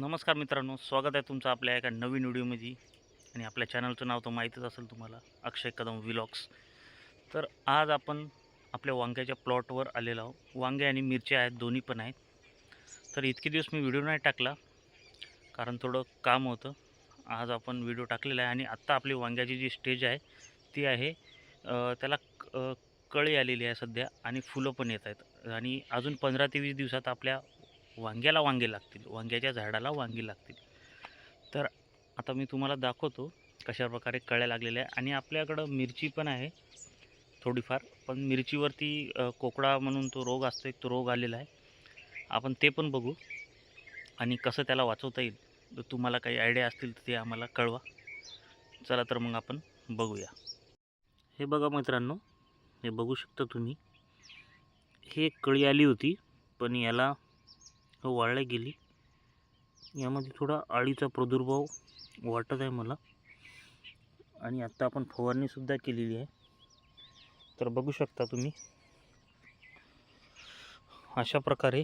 नमस्कार मित्रांनो स्वागत आहे तुमचं आपल्या एका नवीन व्हिडिओमध्ये. आणि आपल्या चॅनलचं नाव तर माहीतच असेल तुम्हाला अक्षय कदम विलॉक्स तर आज आपण आपल्या वांग्याच्या प्लॉटवर आलेलो आहोत. वांगे आणि मिरच्या आहेत दोन्ही पण आहेत. तर इतके दिवस मी व्हिडिओ नाही टाकला कारण थोडं काम होतं. आज आपण व्हिडिओ टाकलेला आहे आणि आत्ता आपली वांग्याची जी स्टेज आहे ती आहे त्याला क- कळी आलेली आहे सध्या आणि फुलं पण येत आहेत. आणि अजून पंधरा ते वीस दिवसात आपल्या वांग्याला वांगे लागतील वांग्याच्या झाडाला वांगी लागतील. तर आता मी तुम्हाला दाखवतो कशा प्रकारे कळ्या लागलेल्या आहे आणि आपल्याकडं मिरची पण आहे थोडीफार पण मिरचीवरती कोकडा म्हणून तो रोग असतो एक तो रोग आलेला आहे. आपण ते पण बघू आणि कसं त्याला वाचवता येईल. तुम्हाला काही आयडिया असतील तर ते आम्हाला कळवा. चला तर मग आपण बघूया. हे बघा मित्रांनो हे बघू शकता तुम्ही. हे एक कळी आली होती पण याला वाळल्या गेली. यामध्ये थोडा आळीचा प्रादुर्भाव वाटत आहे मला. आणि आत्ता आपण फवारणीसुद्धा केलेली आहे. तर बघू शकता तुम्ही. अशा प्रकारे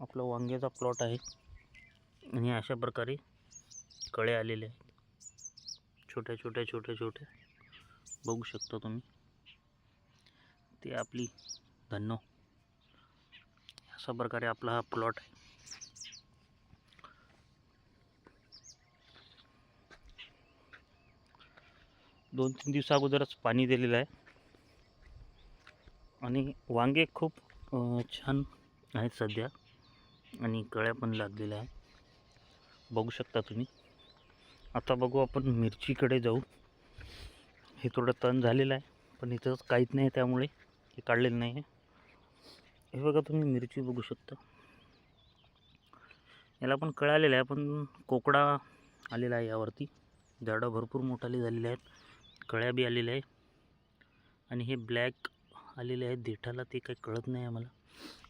आपला वांग्याचा प्लॉट आहे. आणि अशा प्रकारे कळे आलेले आहेत. छोट्या छोट्या छोट्या छोट्या. बघू शकता तुम्ही. ते आपली धन्नो अशा प्रकारे आपला हा प्लॉट आहे. दोन तीन दिवसा अगोदरच पाणी दिलेलं आहे. आणि वांगे खूप छान आहेत सध्या. आणि कळ्या पण लागलेल्या आहे बघू शकता तुम्ही. आता बघू आपण मिरचीकडे जाऊ. हे थोडं तण झालेलं आहे. पण इथं काहीच नाही त्यामुळे हे काढलेलं नाही आहे. हे बघा तुम्ही मिरची बघू शकता. याला पण कळालेलं आहे पण कोकडा आलेला आहे यावरती. झाडं भरपूर मोठाली झालेली आहेत कळ्या बी आलेल्या आहे. आणि हे ब्लॅक आलेले आहेत देठाला ते काही कळत नाही आम्हाला.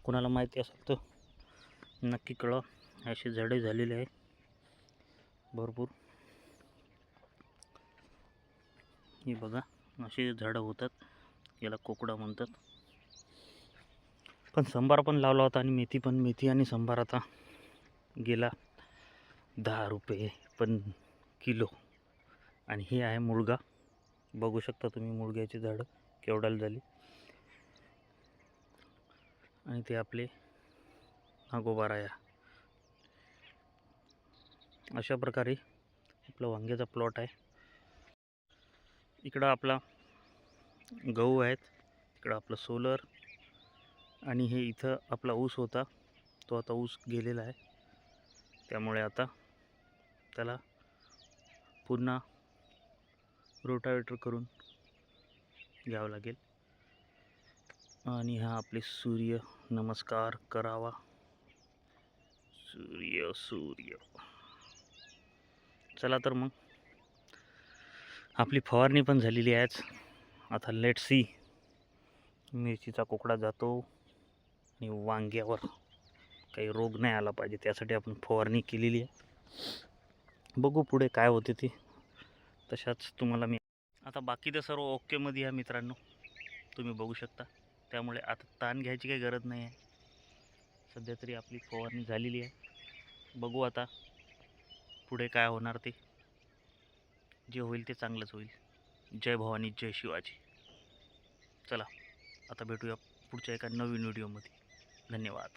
कोणाला माहिती असेल तर नक्की कळा असे झाडे झालेले आहे भरपूर. हे बघा असे झाडं होतात याला कोकडा म्हणतात. पण संभार पण लावला होता आणि मेथी पण मेथी आणि संभार आता गेला दहा रुपये पण किलो. आणि हे आहे मुळगा. बघू शकता तुम्ही मुळग्याची झाडं केवढ्याला झाली. आणि ते आपले नागोबाराया. अशा प्रकारे आपला वांग्याचा प्लॉट आहे. इकडं आपला गहू आहेत. इकडं आपलं सोलर. आणि हे इथं आपला ऊस होता. तो आता ऊस गेलेला आहे. त्यामुळे आता त्याला पुन्हा रोटावेटर करून घ्यावं लागेल. आणि हा आपले सूर्य नमस्कार करावा. सूर्य सूर्य. चला तर मग. आपली फवारणी पण झालेली आहेच आता लेट सी मिरचीचा कोकडा जातो. आणि वांग्यावर काही रोग नाही आला पाहिजे. त्यासाठी आपण फवारणी केलेली आहे. बघू पुढे काय होते ते. तशाच तुम्हाला मी आता बाकी तर सर्व ओकेमध्ये या मित्रांनो. तुम्ही बघू शकता. त्यामुळे आता ताण घ्यायची काही गरज नाही आहे. सध्या तरी आपली फवारणी झालेली आहे. बघू आता पुढे काय होणार ते. जे होईल ते चांगलंच होईल. जय भवानी जय शिवाजी. चला आता भेटूया पुढच्या एका नवीन व्हिडिओमध्ये धन्यवाद.